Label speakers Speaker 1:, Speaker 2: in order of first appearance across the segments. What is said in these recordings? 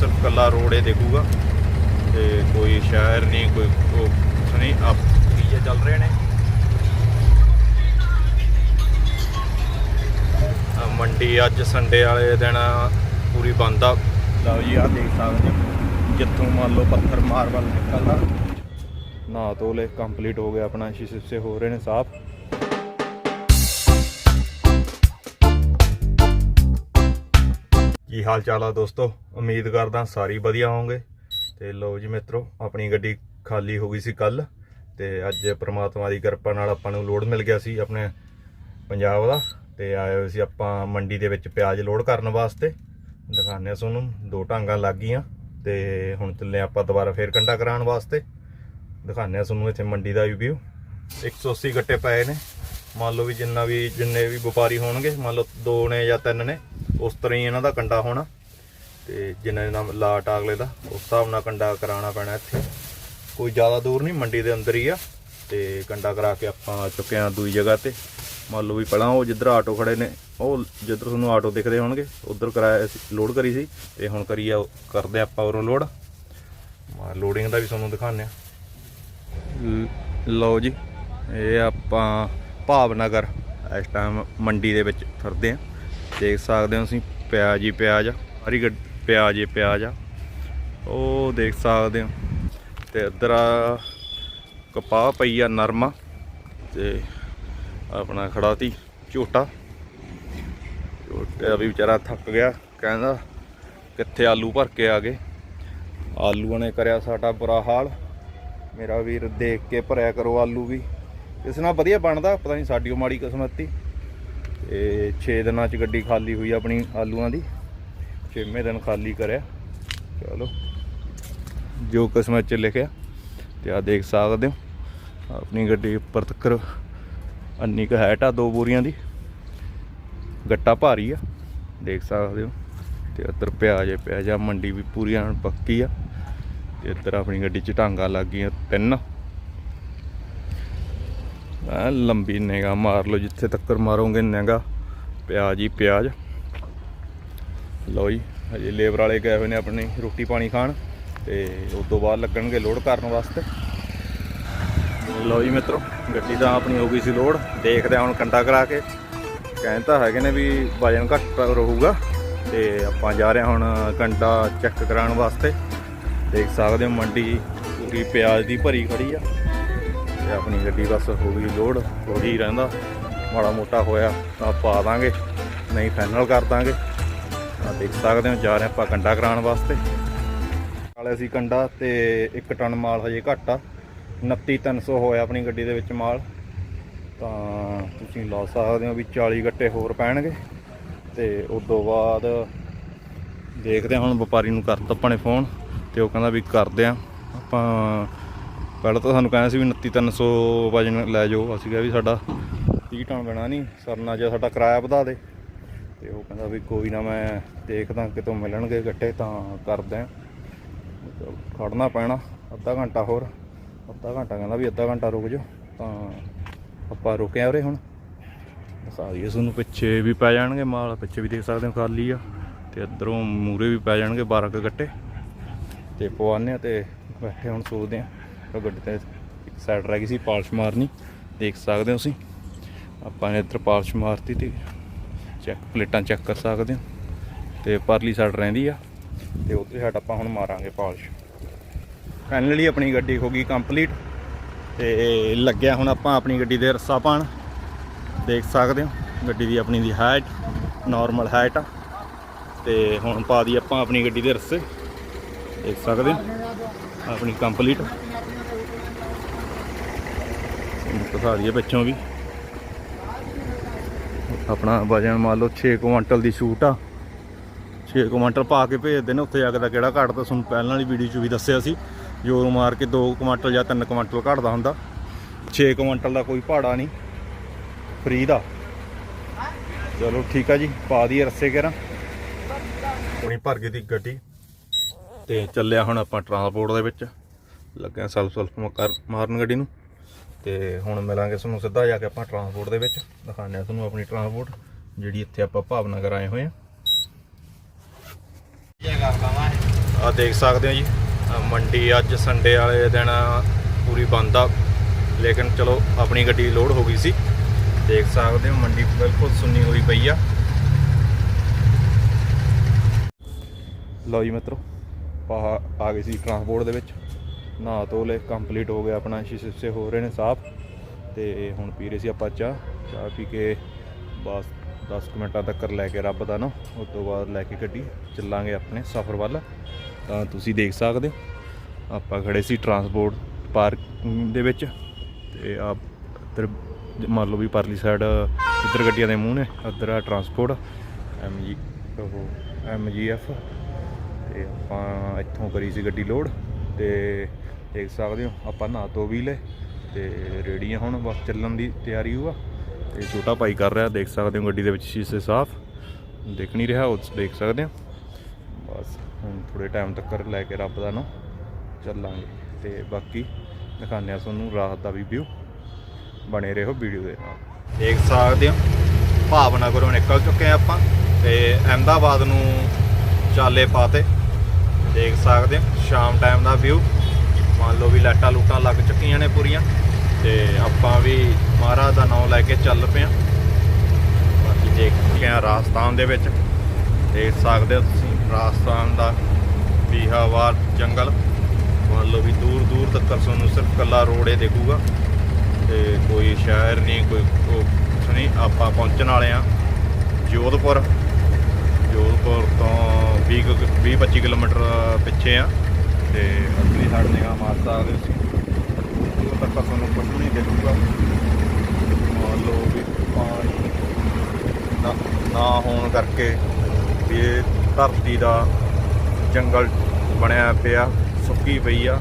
Speaker 1: ਸਿਰਫ ਕੱਲਾ ਰੋਡ ਹੀ ਦੇਖੂਗਾ। ਤੇ ਕੋਈ ਸ਼ਹਿਰ ਨਹੀਂ, ਕੋਈ ਕੁਛ ਨਹੀਂ। ਆਪ ਡੀਜੇ ਚੱਲ ਰਹੇ ਨੇ। ਮੰਡੀ ਅੱਜ ਸੰਡੇ ਵਾਲੇ ਦਿਨ ਪੂਰੀ ਬੰਦ ਆ। ਲਓ ਜੀ ਆ ਦੇਖ ਸਕਦੇ ਜਿੱਥੋਂ ਮੰਨ ਲਓ ਪੱਥਰ ਮਾਰਬਲ ਨਿਕਲਦਾ। ਨਾ ਤੋਲੇ ਕੰਪਲੀਟ ਹੋ ਗਿਆ ਆਪਣਾ। ਸ਼ੀਸ਼ੇ ਹੋ ਰਹੇ ਨੇ ਸਾਫ਼। ਕੀ ਹਾਲ ਚਾਲ ਆ ਦੋਸਤੋ? ਉਮੀਦ ਕਰਦਾ ਸਾਰੀ ਵਧੀਆ ਹੋਵੋਗੇ। ਤੇ ਲਓ ਜੀ ਮਿੱਤਰੋ, ਆਪਣੀ ਗੱਡੀ ਖਾਲੀ ਹੋ ਗਈ ਸੀ ਕੱਲ ਤੇ ਅੱਜ ਪ੍ਰਮਾਤਮਾ ਦੀ ਕਿਰਪਾ ਨਾਲ ਆਪਾਂ ਨੂੰ ਲੋਡ ਮਿਲ ਗਿਆ ਸੀ ਆਪਣੇ ਪੰਜਾਬ ਦਾ। ਤੇ ਆਏ ਹੋਏ ਸੀ ਆਪਾਂ ਮੰਡੀ ਦੇ ਵਿੱਚ ਪਿਆਜ਼ ਲੋਡ ਕਰਨ ਵਾਸਤੇ। ਦਿਖਾਉਂਦੇ ਆ ਤੁਹਾਨੂੰ, ਦੋ ਟਾਂਗਾਂ ਲੱਗ ਗਈਆਂ। ਤੇ ਹੁਣ ਚੱਲੇ ਆਪਾਂ ਦੁਬਾਰਾ ਫੇਰ ਕੰਡਾ ਕਰਾਉਣ ਵਾਸਤੇ। ਦਿਖਾਉਂਦੇ ਆ ਤੁਹਾਨੂੰ ਇੱਥੇ ਮੰਡੀ ਦਾ ਵੀ ਵਿਊ 180 ਗੱਟੇ ਪਏ ਨੇ। ਮੰਨ ਲਓ ਵੀ ਜਿੰਨਾ ਵੀ, ਜਿੰਨੇ ਵੀ ਵਪਾਰੀ ਹੋਣਗੇ, ਮੰਨ ਲਓ ਦੋ ਨੇ ਜਾਂ ਤਿੰਨ ਨੇ ਉਸ ਤਰ੍ਹਾਂ ਹੀ ਇਹਨਾਂ ਦਾ ਕੰਡਾ ਹੋਣਾ ਤੇ ਜਿੰਨਾ ਜਿੰਨਾ ਲਾਟ ਆ ਅਗਲੇ ਦਾ, ਉਸ ਹਿਸਾਬ ਨਾਲ ਕੰਡਾ ਕਰਾਉਣਾ ਪੈਣਾ ਇੱਥੇ। ਕੋਈ ਜ਼ਿਆਦਾ ਦੂਰ ਨਹੀਂ, ਮੰਡੀ ਦੇ ਅੰਦਰ ਹੀ ਆ ਤੇ ਕੰਡਾ ਕਰਾ ਕੇ ਆਪਾਂ ਆ ਚੁੱਕੇ ਆ ਦੂਜੀ ਜਗ੍ਹਾ ਤੇ। ਮੰਨ ਲਓ ਵੀ ਪਹਿਲਾਂ ਉਹ ਜਿੱਧਰ ਆਟੋ ਖੜੇ ਨੇ, ਉਹ ਜਿੱਧਰ ਤੁਹਾਨੂੰ ਆਟੋ ਦਿਖਦੇ ਹੋਣਗੇ, ਉਧਰ ਕਰਾਇਆ ਲੋਡ ਕਰੀ ਸੀ ਤੇ ਹੁਣ ਕਰੀ ਆ ਕਰਦੇ ਆਪਾਂ ਉਰੋਂ ਲੋਡ। ਲੋਡਿੰਗ ਦਾ ਵੀ ਤੁਹਾਨੂੰ ਦਿਖਾਉਂਦੇ ਆ ਲ- ਲਓ ਜੀ, ਇਹ ਆਪਾਂ ਭਾਵਨਗਰ, ਇਸ ਟਾਈਮ ਮੰਡੀ ਦੇ ਵਿੱਚ ਫਿਰਦੇ ਆ ਦੇਖ ਸਕਦੇ ਹੋ ਤੁਸੀਂ, ਪਿਆਜ਼ ਹੀ ਪਿਆਜ਼ ਆ, ਹਰੀ ਗੱਡ, ਪਿਆਜ਼ ਹੀ ਪਿਆਜ਼ ਆ। ਉਹ ਦੇਖ ਸਕਦੇ ਹੋ। ਤੇ ਇੱਧਰ ਆ, ਕਪਾਹ ਪਈ ਆ ਨਰਮਾ, ਤੇ ਆਪਣਾ ਖੜਾ ਤੀ ਝੋਟਾ। ਝੋਟਾ ਵੀ ਵਿਚਾਰਾ ਥੱਕ ਗਿਆ, ਕਹਿੰਦਾ ਕਿੱਥੇ ਆਲੂ ਭਰ ਕੇ ਆ ਗਏ। ਆਲੂਆਂ ਨੇ ਕਰਿਆ ਸਾਡਾ ਬੁਰਾ ਹਾਲ। ਮੇਰਾ ਵੀਰ ਦੇਖ ਕੇ ਭਰਿਆ ਕਰੋ ਆਲੂ ਵੀ। ਇਸ ਨਾਲ ਵਧੀਆ ਬਣਦਾ, ਪਤਾ ਨਹੀਂ ਸਾਡੀ ਉਹ ਮਾੜੀ ਕਿਸਮਤ ਸੀ ਤੇ 6 ਦਿਨਾਂ ਚ ਗੱਡੀ ਖਾਲੀ ਹੋਈ ਆਪਣੀ ਆਲੂਆਂ ਦੀ। 6ਵੇਂ ਦਿਨ ਖਾਲੀ ਕਰਿਆ। ਚਲੋ, ਜੋ ਕਿਸਮਤ ਚ ਲਿਖਿਆ। ਤੇ ਆ ਦੇਖ ਸਕਦੇ ਹੋ, ਆਪਣੀ ਗੱਡੀ ਉੱਪਰ ਤੱਕ ਅੰਨੀ ਕੁ ਹੈਟ ਆ ਦੋ ਬੋਰੀਆਂ ਦੀ। ਗੱਟਾ ਭਾਰੀ ਆ, ਦੇਖ ਸਕਦੇ ਹੋ। ਤੇ ਇੱਧਰ ਪਿਆਜ਼ ਹੈ, ਪਿਆਜ਼ ਆ, ਮੰਡੀ ਵੀ ਪੂਰੀ ਐਨ ਪੱਕੀ ਆ। ਤੇ ਇੱਧਰ ਆਪਣੀ ਗੱਡੀ 'ਚ ਟਾਂਗਾ ਲੱਗ ਗਈਆਂ ਤਿੰਨ। ਆ ਲੰਬੀ ਨਿਗਾ ਮਾਰ ਲਓ, ਜਿੱਥੇ ਤੱਕ ਮਾਰੋਗੇ ਨਿਗਾ ਪਿਆਜ਼ ਹੀ ਪਿਆਜ਼। ਲਓ ਜੀ, ਹਜੇ ਲੇਬਰ ਵਾਲੇ ਗਏ ਹੋਏ ਨੇ ਆਪਣੀ ਰੋਟੀ ਪਾਣੀ ਖਾਣ, ਤੇ ਉਸ ਤੋਂ ਬਾਅਦ ਲੱਗਣਗੇ ਲੋਡ ਕਰਨ ਵਾਸਤੇ। ਲਓ ਜੀ ਮਿੱਤਰੋ, ਗੱਡੀ ਤਾਂ ਆਪਣੀ ਹੋ ਗਈ ਸੀ ਲੋਡ, ਦੇਖਦੇ ਹਾਂ ਹੁਣ ਕੰਟਾ ਕਰਾ ਕੇ। ਕਹਿੰਦੇ ਤਾਂ ਹੈਗੇ ਨੇ ਵੀ ਵਜਨ ਘੱਟ ਰਹੂਗਾ, ਤੇ ਆਪਾਂ ਜਾ ਰਹੇ ਹਾਂ ਹੁਣ ਕੰਟਾ ਚੈੱਕ ਕਰਾਉਣ ਵਾਸਤੇ। ਦੇਖ ਸਕਦੇ ਹੋ ਮੰਡੀ ਪੂਰੀ ਪਿਆਜ਼ ਦੀ ਭਰੀ ਖੜੀ ਆ। ਤੇ ਆਪਣੀ ਗੱਡੀ ਬਸ ਹੋ ਗਈ ਲੋਡ, ਹੋ ਹੀ ਰਹਿੰਦਾ। ਮਾੜਾ ਮੋਟਾ ਹੋਇਆ, ਤਾਂ ਪਾ ਦਾਂਗੇ, ਨਹੀਂ ਫਾਈਨਲ ਕਰ ਦਾਂਗੇ। ਆ ਦੇਖ ਸਕਦੇ ਹੋ, ਜਾ ਰਹੇ ਆਪਾਂ ਕੰਡਾ ਕਰਾਉਣ ਵਾਸਤੇ। ਨਾਲੇ ਅਸੀਂ ਕੰਡਾ ਤੇ 1 ਟਨ ਮਾਲ ਹਜੇ ਘੱਟ ਆ। 29300 ਹੋਇਆ ਆਪਣੀ ਗੱਡੀ ਦੇ ਵਿੱਚ ਮਾਲ। ਤਾਂ ਤੁਸੀਂ ਲਾ ਸਕਦੇ ਹੋ ਵੀ 40 ਗੱਟੇ ਹੋਰ ਪੈਣਗੇ। ਤੇ ਉਸ ਤੋਂ ਬਾਅਦ ਦੇਖਦੇ ਹਾਂ ਹੁਣ ਵਪਾਰੀ ਨੂੰ ਕਰਤਾ ਆਪਾਂ ਨੇ ਫੋਨ ਤੇ ਉਹ ਕਹਿੰਦਾ ਵੀ ਕਰਦੇ ਆ ਆਪਾਂ ਪਹਿਲਾਂ ਤਾਂ ਸਾਨੂੰ ਕਹਿੰਦੇ ਸੀ ਵੀ 29300 ਵਜਨ ਲੈ ਜਾਓ। ਅਸੀਂ ਕਿਹਾ ਵੀ ਸਾਡਾ 30 ਟਨ ਬਣਾ ਨਹੀਂ ਸਰਨਾ ਜੇ ਸਾਡਾ ਕਿਰਾਇਆ ਵਧਾ ਦੇ। ਤੇ ਉਹ ਕਹਿੰਦਾ ਵੀ ਕੋਈ ਨਾ ਮੈਂ ਦੇਖਦਾ ਕਿਤੋਂ ਮਿਲਣਗੇ ਗੱਟੇ ਤਾਂ ਕਰਦੇ ਆ। ਖੜਨਾ ਪੈਣਾ ਅੱਧਾ ਘੰਟਾ ਹੋਰ। ਅੱਧਾ ਘੰਟਾ ਕਹਿੰਦਾ ਵੀ ਅੱਧਾ ਘੰਟਾ ਰੁਕ ਜਾਓ, ਤਾਂ ਆਪਾਂ ਰੁਕੇ ਆ ਉਰੇ ਹੁਣ। ਸਾਰੀ ਇਸ ਨੂੰ ਪਿੱਛੇ ਵੀ ਪੈ ਜਾਣਗੇ ਮਾਲ, ਪਿੱਛੇ ਵੀ ਦੇਖ ਸਕਦੇ ਹੋ ਖਾਲੀ ਆ। ਤੇ ਇੱਧਰੋਂ ਮੂਰੇ ਵੀ ਪੈ ਜਾਣਗੇ 12 ਕੁ ਗੱਟੇ। ਤੇ ਪਵਾਨੇ ਆ ਤੇ ਬੈਠੇ ਹੁਣ ਸੋਚਦੇ ਆ। ਉਹ ਗੱਡੀ ਤੇ ਇੱਕ ਸਾਈਡ ਰਹਿ ਗਈ ਸੀ, ਪਾਲਿਸ਼ ਮਾਰਨੀ। ਦੇਖ ਸਕਦੇ ਹੋ ਤੁਸੀਂ। ਆਪਾਂ ਨੇ ਇੱਧਰ ਪਾਲਿਸ਼ ਮਾਰਤੀ ਤੇ ਚੈੱਕ ਪਲੇਟਾਂ ਚੈੱਕ ਕਰ ਸਕਦੇ ਹੋ। ਤੇ ਪਰਲੀ ਸਾਈਡ ਰਹਿੰਦੀ ਆ। ਤੇ ਉਧਰ ਸਾਈਡ ਆਪਾਂ ਹੁਣ ਮਾਰਾਂਗੇ ਪਾਲਿਸ਼। ਫਾਈਨਲੀ ਆਪਣੀ ਗੱਡੀ ਹੋ ਗਈ ਕੰਪਲੀਟ ਤੇ ਲੱਗਿਆ ਹੁਣ ਆਪਾਂ ਆਪਣੀ ਗੱਡੀ ਦੇ ਰੱਸਾ ਪਾਣ ਦੇਖ ਸਕਦੇ ਹੋ, ਗੱਡੀ ਦੀ ਆਪਣੀ ਦੀ ਹਾਈਟ ਨਾਰਮਲ ਹਾਈਟ ਆ। ਤੇ ਹੁਣ ਪਾ ਦੀ ਆਪਾਂ ਆਪਣੀ ਗੱਡੀ ਦੇ ਰੱਸੇ। ਦੇਖ ਸਕਦੇ ਹੋ, ਆਪਣੀ ਕੰਪਲੀਟ ਦਿਖਾ ਦਈਏ ਪਿੱਛੋਂ ਵੀ। ਆਪਣਾ ਵਜਨ ਮੰਨ ਲਓ 6 ਕੁਇੰਟਲ ਦੀ ਸ਼ੂਟ ਆ। 6 ਕੁਇੰਟਲ ਪਾ ਕੇ ਭੇਜਦੇ ਨੇ, ਉੱਥੇ ਜਾ ਕੇ ਤਾਂ ਕਿਹੜਾ ਘਟਦਾ? ਤੁਹਾਨੂੰ ਪਹਿਲਾਂ ਵਾਲੀ ਵੀਡੀਓ 'ਚ ਵੀ ਦੱਸਿਆ ਸੀ, ਜੋਰ ਮਾਰ ਕੇ 2 ਕੁਇੰਟਲ ਜਾਂ 3 ਕੁਇੰਟਲ ਘਟਦਾ ਹੁੰਦਾ। 6 ਕੁਇੰਟਲ ਦਾ ਕੋਈ ਭਾੜਾ ਨਹੀਂ ਫਰੀ ਦਾ। ਚਲੋ ਠੀਕ ਆ ਜੀ, ਪਾ ਦਈਏ ਰੱਸੇ ਕੇਰਾਂ ਆਪਣੀ ਭਰ ਗਈ ਦੀ ਗੱਡੀ, ਤੇ ਚੱਲਿਆ ਹੁਣ ਆਪਾਂ ਟਰਾਂਸਪੋਰਟ ਦੇ ਵਿੱਚ। ਲੱਗਿਆ ਸਲਫ ਸਲਫ ਮਕਰ ਮਾਰਨ ਗੱਡੀ ਨੂੰ। ਤੇ ਹੁਣ ਮਿਲਾਂਗੇ ਤੁਹਾਨੂੰ ਸਿੱਧਾ ਜਾ ਕੇ ਆਪਾਂ ਟਰਾਂਸਪੋਰਟ ਦੇ ਵਿੱਚ, ਦਿਖਾਉਂਦੇ ਆ ਤੁਹਾਨੂੰ ਆਪਣੀ ਟਰਾਂਸਪੋਰਟ ਜਿਹੜੀ ਇੱਥੇ ਆਪਾਂ ਭਾਵਨਾ ਆਏ ਹੋਏ ਆ ਆ ਦੇਖ ਸਕਦੇ ਹੋ ਜੀ ਮੰਡੀ ਅੱਜ ਸੰਡੇ ਵਾਲੇ ਦਿਨ ਪੂਰੀ ਬੰਦ ਆ, ਲੇਕਿਨ ਚਲੋ ਆਪਣੀ ਗੱਡੀ ਲੋਡ ਹੋ ਗਈ ਸੀ। ਦੇਖ ਸਕਦੇ ਹੋ ਮੰਡੀ ਬਿਲਕੁਲ ਸੁੰਨੀ ਹੋਈ ਪਈ ਆ। ਲਓ ਜੀ ਮਿੱਤਰੋ ਪਾ ਆ ਗਏ ਸੀ ਟਰਾਂਸਪੋਰਟ ਦੇ ਵਿੱਚ। ਨਹਾ ਧੋ ਲੈ ਕੰਪਲੀਟ ਹੋ ਗਿਆ ਆਪਣਾ, ਸ਼ੀਸ਼ੇ ਸ਼ੀਸ਼ੇ ਹੋ ਰਹੇ ਨੇ ਸਾਫ਼। ਤੇ ਹੁਣ ਪੀ ਰਹੇ ਸੀ ਆਪਾਂ ਚਾਹ। ਚਾਹ ਪੀ ਕੇ ਬਸ 10 ਕੁ ਮਿੰਟਾਂ ਤੱਕ ਲੈ ਕੇ ਰੱਬ ਦਾ ਨਾ, ਉਸ ਤੋਂ ਬਾਅਦ ਲੈ ਕੇ ਗੱਡੀ, ਚੱਲਾਂਗੇ ਆਪਣੇ ਸਫ਼ਰ ਵੱਲ। ਤਾਂ ਤੁਸੀਂ ਦੇਖ ਸਕਦੇ ਹੋ, ਆਪਾਂ ਖੜੇ ਸੀ ਟਰਾਂਸਪੋਰਟ ਪਾਰਕ ਦੇ ਵਿੱਚ। ਤੇ ਆਪ ਇੱਧਰ ਮੰਨ ਲਓ ਵੀ ਪਰਲੀ ਸਾਈਡ ਇੱਧਰ ਗੱਡੀਆਂ ਦੇ ਮੂੰਹ ਨੇ, ਇੱਧਰ ਆ ਟਰਾਂਸਪੋਰਟ ਐਮ ਜੀ ਉਹ ਐਮ ਜੀ ਐਫ ਤੇ ਆਪਾਂ ਇੱਥੋਂ ਕਰੀ ਸੀ ਗੱਡੀ ਲੋਡ ਤੇ ਦੇਖ ਸਕਦੇ ਹੋ, ਆਪਾਂ ਨਹਾ ਤੋਂ ਵੀ ਲੈ ਤੇ ਰੇੜੀਆਂ ਹੁਣ ਬਸ ਚੱਲਣ ਦੀ ਤਿਆਰੀ ਹੋਆ। ਤੇ ਛੋਟਾ ਭਾਈ ਕਰ ਰਿਹਾ, ਦੇਖ ਸਕਦੇ ਹੋ ਗੱਡੀ ਦੇ ਵਿੱਚ ਸ਼ੀਸ਼ੇ ਸਾਫ਼। ਦੇਖ ਨਹੀਂ ਰਿਹਾ, ਉਹ ਦੇਖ ਸਕਦੇ ਹੋ। ਬਸ, ਹੁਣ ਥੋੜੇ ਟਾਈਮ ਤੱਕ ਲੈ ਕੇ ਰੱਬ ਦਾ ਨਾ ਚੱਲਾਂਗੇ। ਤੇ ਬਾਕੀ ਦਿਖਾਉਂਦੇ ਆ ਤੁਹਾਨੂੰ ਰਾਤ ਦਾ ਵੀ ਵਿਊ ਬਣੇ ਰਹੋ ਵੀਡੀਓ ਦੇ ਨਾਲ। ਦੇਖ ਸਕਦੇ ਹੋ ਭਾਵਨਗਰੋਂ ਨਿਕਲ ਚੁੱਕੇ ਆ ਆਪਾਂ ਤੇ ਅਹਿਮਦਾਬਾਦ ਨੂੰ ਚਾਲੇ ਪਾਤੇ। ਦੇਖ ਸਕਦੇ ਹੋ, ਸ਼ਾਮ ਟਾਈਮ ਦਾ ਵਿਊ ਮੰਨ ਲਓ ਵੀ ਲਾਈਟਾਂ ਲੂਟਾਂ ਲੱਗ ਚੁੱਕੀਆਂ ਨੇ ਪੂਰੀਆਂ ਤੇ ਆਪਾਂ ਵੀ ਮਹਾਰਾਜ ਦਾ ਨਾਮ ਲੈ ਕੇ ਚੱਲ ਪਏ ਹਾਂ ਬਾਕੀ ਦੇਖ ਚੁੱਕੇ ਰਾਜਸਥਾਨ ਦੇ ਵਿੱਚ। ਦੇਖ ਸਕਦੇ ਹੋ ਤੁਸੀਂ ਰਾਜਸਥਾਨ ਦਾ ਬੀਹਾਵਾਰ ਜੰਗਲ। ਮੰਨ ਲਓ ਵੀ ਦੂਰ ਦੂਰ ਤੱਕ ਤੁਹਾਨੂੰ ਸਿਰਫ ਕੱਲਾ ਰੋਡ ਹੀ ਦੇਖੂਗਾ। ਤੇ ਕੋਈ ਸ਼ਹਿਰ ਨਹੀਂ, ਕੋਈ ਕੁਛ ਨਹੀਂ, ਆਪਾਂ ਪਹੁੰਚਣ ਵਾਲੇ ਆ ਜੋਧਪੁਰ। ਜੋਧਪੁਰ ਤੋਂ 20 ਕੁ- 20 25 ਕਿਲੋਮੀਟਰ ਪਿੱਛੇ ਆ। ਤੇ ਅਗਲੀ ਸਾਈਡ ਨਿਗਾਹ ਮਾਰ ਸਕਦੇ ਸੀ। ਉਹ ਤੱਕ ਤੁਹਾਨੂੰ ਕੁਝ ਨਹੀਂ ਦਿਖੂਗਾ। ਮੰਨ ਲਓ ਵੀ ਪਾਣੀ ਨਾ ਹੋਣ ਕਰਕੇ ਵੀ ਇਹ ਧਰਤੀ ਦਾ ਜੰਗਲ ਬਣਿਆ ਪਿਆ, ਸੁੱਕੀ ਪਈ ਆ।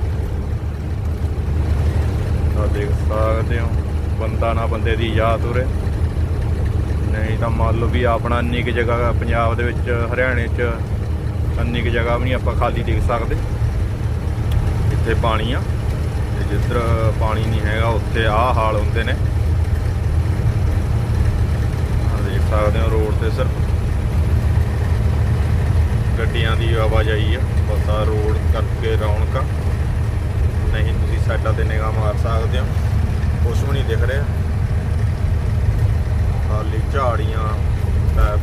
Speaker 1: ਤਾਂ ਦੇਖ ਸਕਦੇ ਹੋ, ਬੰਦਾ ਨਾ ਬੰਦੇ ਦੀ ਯਾਦ ਉਰੇ। ਨਹੀਂ ਤਾਂ ਮੰਨ ਲਓ ਵੀ ਆਪਣਾ ਇੰਨੀ ਕੁ ਜਗ੍ਹਾ ਪੰਜਾਬ ਦੇ ਵਿੱਚ, ਹਰਿਆਣੇ 'ਚ ਇੰਨੀ ਕੁ ਜਗ੍ਹਾ ਵੀ ਨਹੀਂ ਆਪਾਂ ਖਾਲੀ ਦੇਖ ਸਕਦੇ। ਇੱਥੇ ਪਾਣੀ ਆ। ਤੇ ਜਿੱਧਰ ਪਾਣੀ ਨਹੀਂ ਹੈਗਾ, ਉੱਥੇ ਆਹ ਹਾਲ ਹੁੰਦੇ ਨੇ। ਆਹ ਦੇਖ ਸਕਦੇ ਹੋ, ਰੋਡ ਤੇ ਸਿਰਫ ਗੱਡੀਆਂ ਦੀ ਆਵਾਜਾਈ ਆ। ਬਸ ਆਹ ਰੋਡ ਕਰਕੇ ਰੌਣਕਾਂ। ਨਹੀਂ, ਤੁਸੀਂ ਸਾਈਡਾਂ ਤੇ ਨਿਗਾਹ ਮਾਰ ਸਕਦੇ ਹੋ। ਕੁਛ ਵੀ ਨਹੀਂ ਦਿਖ ਰਿਹਾ। ਖਾਲੀ ਝਾੜੀਆਂ ਟੈਪ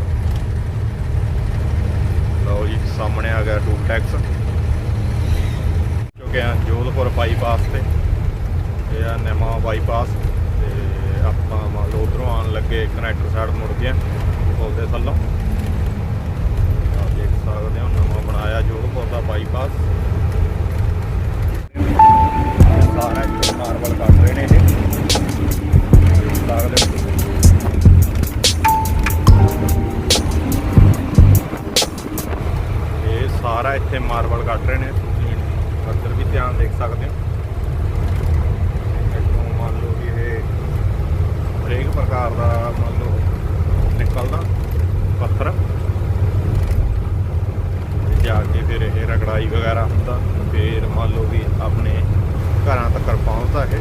Speaker 1: ਲਓ ਜੀ, ਸਾਹਮਣੇ ਆ ਗਿਆ ਟੂਲ ਟੈਕਸ ਚੁੱਕੇ ਆ ਜੋਧਪੁਰ ਬਾਈਪਾਸ ਤੇ, ਇਹ ਆ ਨਵਾਂ ਬਾਈਪਾਸ ਤੇ ਆਪਾਂ ਮੰਨ ਲਓ ਉਧਰੋਂ ਆਉਣ ਲੱਗੇ ਕਨੈਕਟਰ ਸਾਈਡ ਮੁੜ ਗਏ ਉਹਦੇ ਥੱਲੋਂ। ਆ ਦੇਖ ਸਕਦੇ ਹੋ, ਨਵਾਂ ਬਣਾਇਆ ਜੋਧਪੁਰ ਦਾ ਬਾਈਪਾਸ ਸਾਰਾ ਇੱਥੇ ਮਾਰਬਲ ਕੱਟ ਰਹੇ ਨੇ ਇਹ। ਦੇਖ ਕੜਾਈ ਵਗੈਰਾ ਹੁੰਦਾ ਫਿਰ ਮੰਨ ਲਓ ਵੀ ਆਪਣੇ ਘਰਾਂ ਤੱਕ ਪਹੁੰਚਦਾ ਹੈ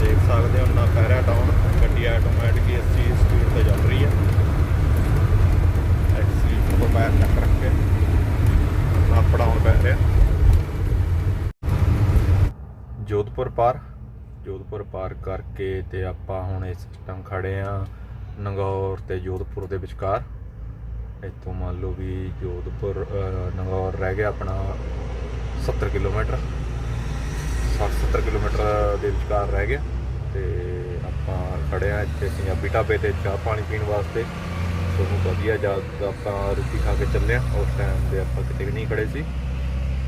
Speaker 1: ਦੇਖ ਸਕਦੇ ਹੋ ਨਾ ਪੈਰਾ ਡਾਊਨ ਗੱਡੀ ਆਟੋਮੈਟਿਕ ਹੀ 80 ਸਪੀਡ ਤੇ ਚੱਲ ਰਹੀ ਹੈ ਐਕਸੀ ਤੋਂ ਪੈਰ ਚੱਕ ਰੱਖ ਕੇ ਅਪ ਡਾਊਨ ਪੈ ਰਿਹਾ ਜੋਧਪੁਰ ਪਾਰ। ਜੋਧਪੁਰ ਪਾਰ ਕਰਕੇ ਤੇ ਆਪਾਂ ਹੁਣ ਇਸ ਟਾਈਮ ਖੜੇ ਆ ਨੰਗੌਰ ਤੇ ਜੋਧਪੁਰ ਦੇ ਵਿਚਕਾਰ। ਇੱਥੋਂ ਮੰਨ ਲਓ ਵੀ ਜੋਧਪੁਰ ਨੰਗੌਰ ਰਹਿ ਗਿਆ ਆਪਣਾ 70 ਕਿਲੋਮੀਟਰ। 60-70 ਕਿਲੋਮੀਟਰ ਦੇ ਵਿਚਕਾਰ ਰਹਿ ਗਿਆ ਤੇ ਆਪਾਂ ਖੜੇ ਆ ਇੱਥੇ ਪੰਜਾਬੀ ਢਾਬੇ ਤੇ ਚਾਹ ਪਾਣੀ ਪੀਣ ਵਾਸਤੇ। ਤੁਹਾਨੂੰ ਵਧੀਆ ਜਦ ਆਪਾਂ ਰੋਟੀ ਖਾ ਕੇ ਚੱਲੇ ਆ। ਉਸ ਟਾਈਮ ਤੇ ਆਪਾਂ ਕਿਤੇ ਵੀ ਨਹੀਂ ਖੜੇ ਸੀ।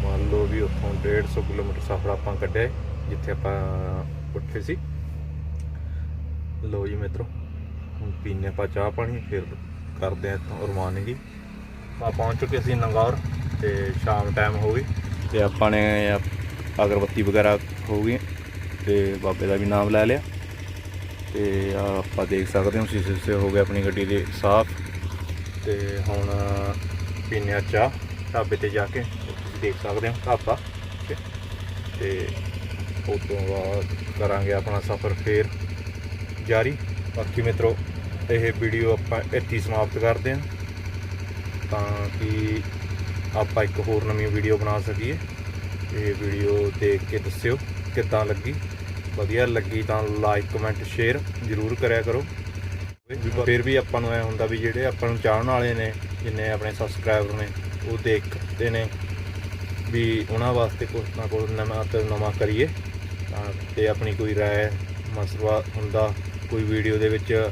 Speaker 1: ਮੰਨ ਲਓ ਵੀ ਉੱਥੋਂ 150 ਕਿਲੋਮੀਟਰ ਸਫ਼ਰ ਆਪਾਂ ਕੱਢਿਆ ਜਿੱਥੇ ਆਪਾਂ ਉੱਠੇ ਸੀ। ਲੋ ਜੀ ਮਿੱਤਰੋ, ਹੁਣ ਪੀਨੇ ਆਪਾਂ ਚਾਹ ਪਾਣੀ, ਫਿਰ ਕਰਦੇ ਆ ਇੱਥੋਂ ਰਵਾਨਗੀ। ਆਪਾਂ ਪਹੁੰਚ ਚੁੱਕੇ ਸੀ ਨੰਗੌਰ ਤੇ ਸ਼ਾਮ ਟਾਈਮ ਹੋ ਗਈ ਤੇ ਆਪਾਂ ਨੇ ਅਗਰਬੱਤੀ ਵਗੈਰਾ ਹੋ ਗਈ ਤੇ ਬਾਬੇ ਦਾ ਵੀ ਨਾਮ ਲੈ ਲਿਆ। ਤੇ ਆਪਾਂ ਦੇਖ ਸਕਦੇ ਹਾਂ ਸ਼ੀਸ਼ੇ ਸੇ ਹੋ ਗਿਆ ਆਪਣੀ ਗੱਡੀ ਦੇ ਸਾਫ਼। ਤੇ ਹੁਣ ਪੀਨੇ ਆ ਚਾਹ, ਢਾਬੇ ਤੇ ਜਾ ਕੇ ਤੁਸੀਂ ਦੇਖ ਸਕਦੇ ਹੋ ਢਾਬਾ। ਠੀਕ ਤੇ ਉਸ ਤੋਂ ਬਾਅਦ ਕਰਾਂਗੇ ਆਪਣਾ ਸਫ਼ਰ ਫੇਰ ਜਾਰੀ। ਬਾਕੀ ਮਿੱਤਰੋ, ਇਹ ਵੀਡੀਓ ਆਪਾਂ ਇੱਥੇ ਸਮਾਪਤ ਕਰਦੇ ਹਾਂ। ਤਾਂ ਕਿ ਆਪਾਂ ਇੱਕ ਹੋਰ ਨਵੀਂ ਵੀਡੀਓ ਬਣਾ ਸਕੀਏ। ਇਹ ਵੀਡੀਓ ਦੇਖ ਕੇ ਦੱਸਿਓ ਕਿੱਦਾਂ ਲੱਗੀ। ਵਧੀਆ ਲੱਗੀ ਤਾਂ ਲਾਈਕ ਕਮੈਂਟ ਸ਼ੇਅਰ ਜ਼ਰੂਰ ਕਰਿਆ ਕਰੋ। ਫਿਰ ਵੀ ਆਪਾਂ ਨੂੰ ਐ ਹੁੰਦਾ ਵੀ ਜਿਹੜੇ ਆਪਾਂ ਨੂੰ ਚਾਹਣ ਵਾਲੇ ਨੇ, ਜਿੰਨੇ ਆਪਣੇ ਸਬਸਕ੍ਰਾਈਬਰ ਨੇ, ਉਹ ਦੇਖਦੇ ਨੇ ਵੀ ਉਹਨਾਂ ਵਾਸਤੇ ਕੁਝ ਨਾ ਕੁਝ ਨਵਾਂ ਤੇ ਨਵਾਂ ਕਰੀਏ। ਤਾਂ ਤੇ ਆਪਣੀ ਕੋਈ ਰਾਏ, ਮਸਲਾ ਹੁੰਦਾ, ਕੋਈ ਵੀਡੀਓ ਦੇ ਵਿੱਚ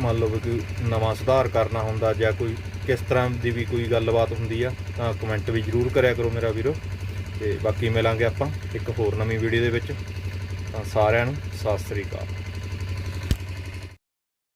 Speaker 1: ਮੰਨ ਲਓ ਕੋਈ ਨਵਾਂ ਸੁਧਾਰ ਕਰਨਾ ਹੁੰਦਾ ਜਾਂ ਕੋਈ ਕਿਸ ਤਰ੍ਹਾਂ ਦੀ ਵੀ ਕੋਈ ਗੱਲਬਾਤ ਹੁੰਦੀ ਆ, ਤਾਂ ਕਮੈਂਟ ਵੀ ਜ਼ਰੂਰ ਕਰਿਆ ਕਰੋ ਮੇਰਾ ਵੀਰੋ। ਤੇ ਬਾਕੀ ਮਿਲਾਂਗੇ ਆਪਾਂ ਇੱਕ ਹੋਰ ਨਵੀਂ ਵੀਡੀਓ ਦੇ ਵਿੱਚ। ਤਾਂ ਸਾਰਿਆਂ ਨੂੰ ਸਤਿ ਸ੍ਰੀ ਅਕਾਲ।